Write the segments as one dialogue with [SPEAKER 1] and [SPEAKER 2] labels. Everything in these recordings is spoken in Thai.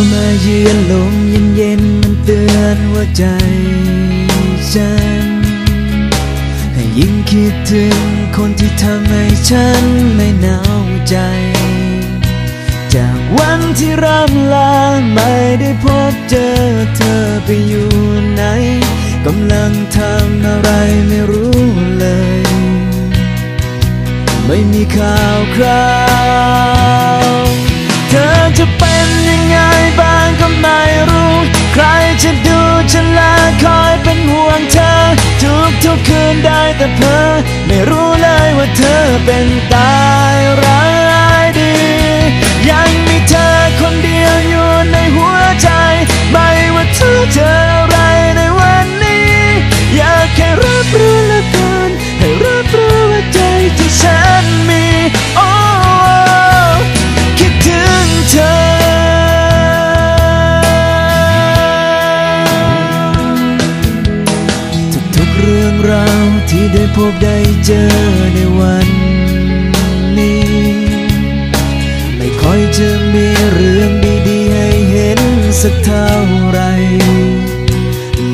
[SPEAKER 1] ทียนลมเย็นๆมันเตือนว่าใจฉัน ให้ยิ่งคิดถึงคนที่ทำให้ฉันไม่หนาวใจ จากวันที่ร่ำลาไม่ได้พบเจอเธอไปอยู่ไหนกำลังทำอะไรไม่รู้เลย ไม่มีข่าวคราว ไม่รู้เลยว่าเธอเป็นตายร้าย ที่ได้พบได้เจอในวันนี้ ไม่ค่อยจะมีเรื่องดีๆให้เห็นสักเท่าไหร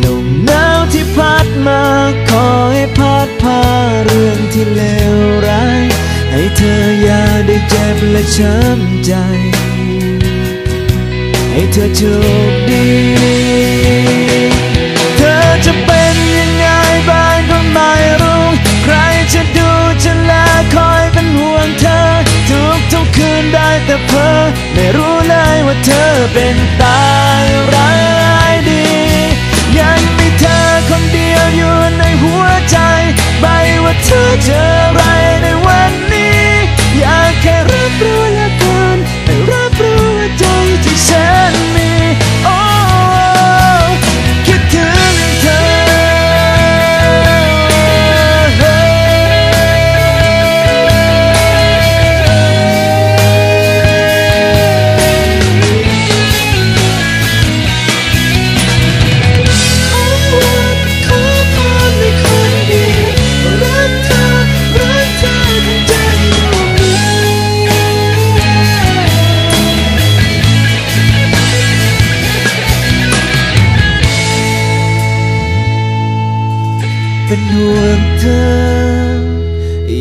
[SPEAKER 1] ลมหนาวที่พัดมาขอให้พัดพาเรื่องที่เลวร้าย ให้เธออย่าได้เจ็บและช้ำใจ ให้เธอโชคดี เป็นห่วงเธอ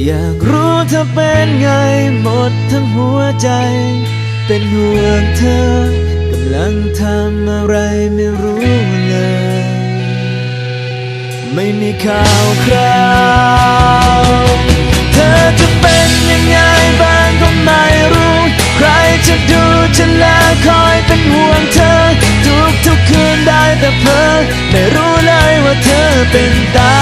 [SPEAKER 1] อยากรู้เธอเป็นไงหมดทั้งหัวใจ เป็นห่วงเธอกำลังทำอะไรไม่รู้เลย ไม่มีข่าวคราว เธอจะเป็นยังไงบ้างก็ไม่รู้ ใครจะดูฉันแลคอยเป็นห่วงเธอ ทุกทุกคืนได้แต่เพ้อไม่รู้เลยว่าเธอเป็นตา